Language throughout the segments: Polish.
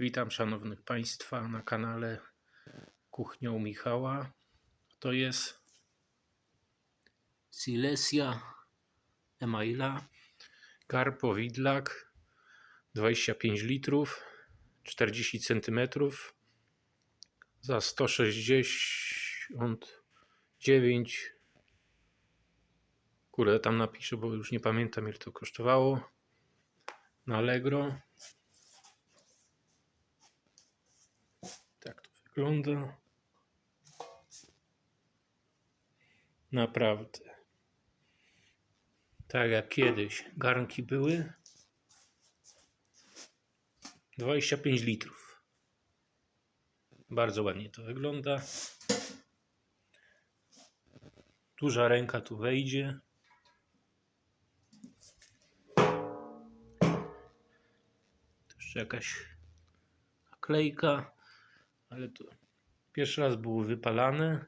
Witam szanownych Państwa na kanale Kuchnia u Michała. To jest Silesia Emaila, Karpo Widlak 25 litrów, 40 cm za 169 Kurde, tam napiszę, bo już nie pamiętam ile to kosztowało. Na Allegro. Tak to wygląda. Naprawdę. Tak jak kiedyś garnki były. 25 litrów. Bardzo ładnie to wygląda. Duża ręka tu wejdzie. Jeszcze jakaś naklejka, ale to pierwszy raz było wypalane.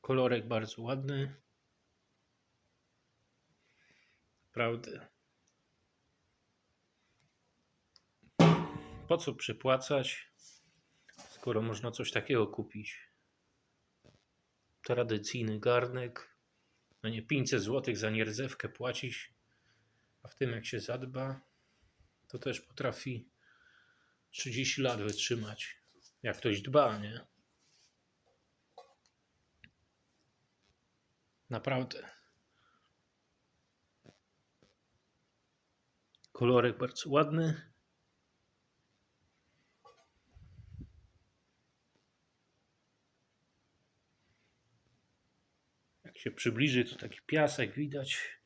Kolorek bardzo ładny. Naprawdę. Po co przepłacać, skoro można coś takiego kupić? Tradycyjny garnek. No nie 500 zł za nierdzewkę płacić, a w tym jak się zadba, to też potrafi 30 lat wytrzymać. Jak ktoś dba, nie? Naprawdę. Kolorek bardzo ładny. Jak się przybliży, to taki piasek widać.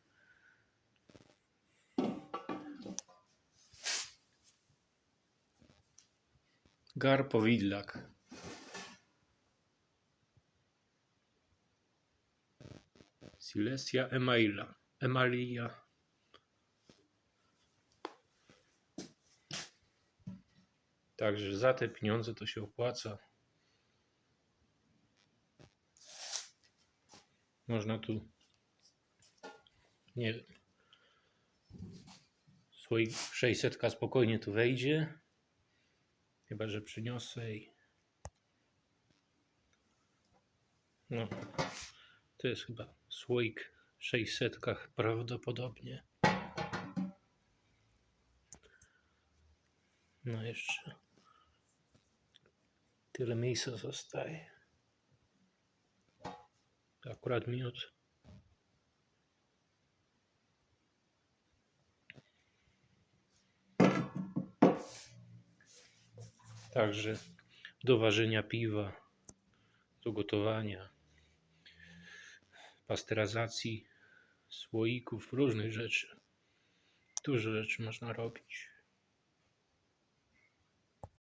Garpowidlak. Silesia Emaila. Emalia. Także za te pieniądze to się opłaca. Można tu nie. Słoik 600 spokojnie tu wejdzie. Chyba, że przyniosę i. No. To jest chyba słoik 600 prawdopodobnie. No jeszcze. Tyle miejsca zostaje. Akurat minut. Także do ważenia piwa, do gotowania, pasteryzacji słoików, różnych rzeczy. Dużo rzeczy można robić.